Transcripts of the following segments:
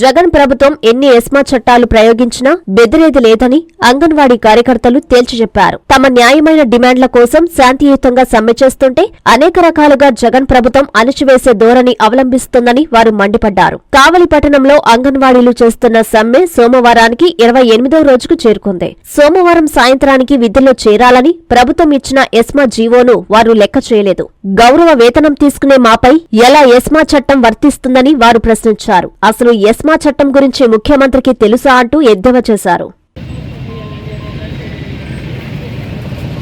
జగన్ ప్రభుత్వం ఎన్ని ఎస్మా చట్టాలు ప్రయోగించినా బెదిరేది లేదని అంగన్వాడీ కార్యకర్తలు తేల్చి చెప్పారు. తమ న్యాయమైన డిమాండ్ల కోసం శాంతియుతంగా సమ్మె చేస్తుంటే అనేక రకాలుగా జగన్ ప్రభుత్వం అణచివేసే ధోరణి అవలంబిస్తుందని వారు మండిపడ్డారు. కావలి పట్టణంలో అంగన్వాడీలు చేస్తున్న సమ్మె సోమవారానికి ఇరవై ఎనిమిదో రోజుకు చేరుకుంది. సోమవారం సాయంత్రానికి విధుల్లో చేరాలని ప్రభుత్వం ఇచ్చిన ఎస్మా జీవోను వారు లెక్క చేయలేదు. గౌరవ వేతనం తీసుకునే మాపై ఎలా ఎస్మా చట్టం వర్తిస్తుందని వారు ప్రశ్నించారు. అసలు ఆస్మా చట్టం గురించి ముఖ్యమంత్రికి తెలుసా అంటూ ఎద్దేవా చేశారు.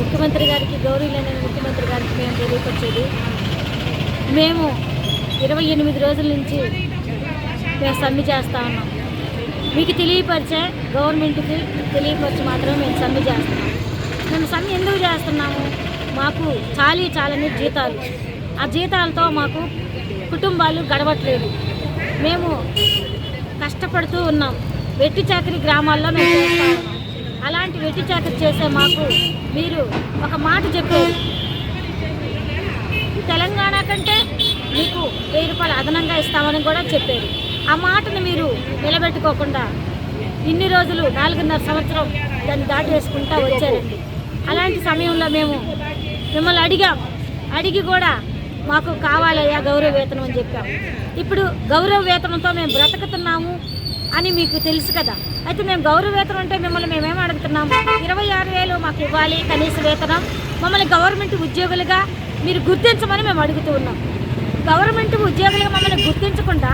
ముఖ్యమంత్రి గారికి గౌరవలేని ముఖ్యమంత్రి గారికి మేము తెలియపరిచేది మేము ఇరవై ఎనిమిది రోజుల నుంచి మేము సమ్మె చేస్తా ఉన్నాం. మీకు తెలియపరిచే గవర్నమెంట్కి తెలియపరిచి మాత్రమే మేము సమ్మె చేస్తున్నాం. మేము సమ్మె ఎందుకు చేస్తున్నాము? మాకు చాలీ చాలని జీతాలు. ఆ జీతాలతో మాకు కుటుంబాలు గడవట్లేదు. మేము కష్టపడుతూ ఉన్నాం. వెట్టి చాకరి గ్రామాల్లో మేము అలాంటి వెట్టి చాకరి చేసే మాకు మీరు ఒక మాట చెప్పారు తెలంగాణ కంటే మీకు వెయ్యి రూపాయలు అదనంగా ఇస్తామని కూడా చెప్పారు ఆ మాటను మీరు నిలబెట్టుకోకుండా ఇన్ని రోజులు నాలుగున్నర సంవత్సరం దాన్ని దాటేసుకుంటా వచ్చారండి. అలాంటి సమయంలో మేము మిమ్మల్ని అడిగాం. అడిగి కూడా మాకు కావాలయ్యా గౌరవ వేతనం అని చెప్పాం. ఇప్పుడు గౌరవ వేతనంతో మేము బ్రతుకుతున్నాము. అని మీకు తెలుసు కదా. అయితే మేము గౌరవ వేతనం అంటే మిమ్మల్ని మేమేం అడుగుతున్నాము ఇరవై ఆరు వేలు మాకు ఇవ్వాలి కనీస వేతనం. మమ్మల్ని గవర్నమెంట్ ఉద్యోగులుగా మీరు గుర్తించమని మేము అడుగుతూ ఉన్నాం. గవర్నమెంట్ ఉద్యోగులుగా మమ్మల్ని గుర్తించకుండా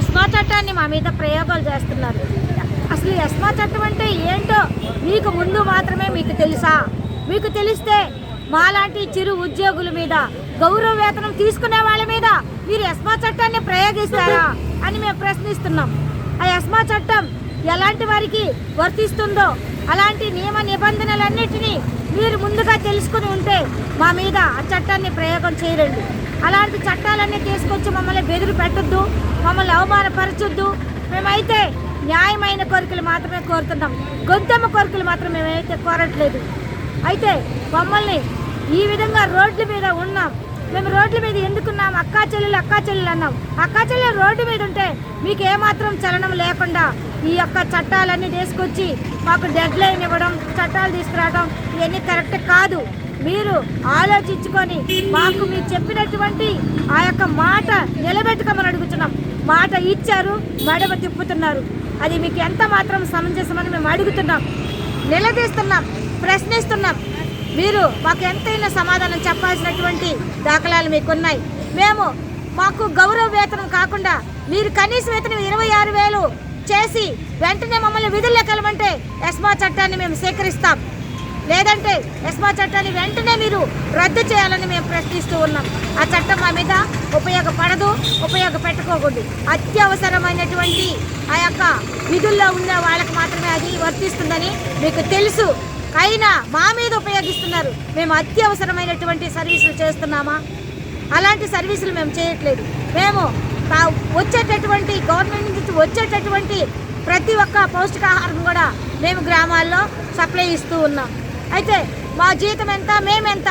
ఎస్మా చట్టాన్ని మా మీద ప్రయోగాలు చేస్తున్నారు. అసలు ఎస్మా చట్టం అంటే ఏంటో మీకు ముందు మాత్రమే మీకు తెలుసా? మీకు తెలిస్తే మాలాంటి చిరు ఉద్యోగుల మీద గౌరవ వేతనం తీసుకునే వాళ్ళ మీద మీరు ఎస్మా చట్టాన్ని ప్రయోగిస్తారా అని మేము ప్రశ్నిస్తున్నాం. ఆ ఎస్మా చట్టం ఎలాంటి వారికి వర్తిస్తుందో అలాంటి నియమ నిబంధనలన్నిటినీ మీరు ముందుగా తెలుసుకుని ఉంటే మా మీద ఆ చట్టాన్ని ప్రయోగం చేయరండి. అలాంటి చట్టాలన్నీ తీసుకొచ్చి మమ్మల్ని బెదిరి పెట్టొద్దు మమ్మల్ని అవమానపరచొద్దు. మేమైతే న్యాయమైన కోరికలు మాత్రమే కోరుతున్నాం. గొంతెమ్మ కోరికలు మాత్రం మేమైతే కోరట్లేదు. అయితే మమ్మల్ని ఈ విధంగా రోడ్ల మీద ఉన్న మేము రోడ్ల మీద ఎందుకున్నాం? అక్కా చెల్లెలు అక్కా చెల్లెలు అన్నాం. అక్కా చెల్లెలు రోడ్డు మీద ఉంటే మీకు ఏమాత్రం చలనం లేకుండా ఈ యొక్క చట్టాలన్నీ తీసుకొచ్చి మాకు డెడ్ లైన్ ఇవ్వడం చట్టాలు తీసుకురావడం ఇవన్నీ కరెక్ట్ కాదు. మీరు ఆలోచించుకొని మాకు మీరు చెప్పినటువంటి ఆ యొక్క మాట నిలబెట్టుకోమని అడుగుతున్నాం. మాట ఇచ్చారు మడమ తిప్పుతున్నారు. అది మీకు ఎంత మాత్రం సమంజసమని మేము అడుగుతున్నాం. నిలదీస్తున్నాం ప్రశ్నిస్తున్నాం. మీరు మాకు ఎంతైనా సమాధానం చెప్పాల్సినటువంటి దాఖలాలు మీకున్నాయి. మేము మాకు గౌరవ వేతనం కాకుండా మీరు కనీస వేతనం ఇరవై ఆరు వేలు చేసి వెంటనే మమ్మల్ని విధుల్లోకి వెళ్ళమంటే ఎస్మా చట్టాన్ని మేము సేకరిస్తాం లేదంటే ఎస్మా చట్టాన్ని వెంటనే మీరు రద్దు చేయాలని మేము ప్రశ్నిస్తూ ఉన్నాం. ఆ చట్టం మా మీద ఉపయోగపడదు ఉపయోగపెట్టుకోకూడదు. అత్యవసరమైనటువంటి ఆ యొక్క విధుల్లో ఉన్న వాళ్ళకి మాత్రమే అది వర్తిస్తుందని మీకు తెలుసు. అయినా మా మీద ఉపయోగిస్తున్నారు. మేము అత్యవసరమైనటువంటి సర్వీసులు చేస్తున్నామా? అలాంటి సర్వీసులు మేము చేయట్లేదు. మేము వచ్చేటటువంటి గవర్నమెంట్ నుంచి వచ్చేటటువంటి ప్రతి ఒక్క పౌష్టికాహారం కూడా మేము గ్రామాల్లో సప్లై ఇస్తూ ఉన్నాం. అయితే మా జీతం ఎంత? మేమెంత?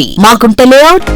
మాగుంట లేఅవుట్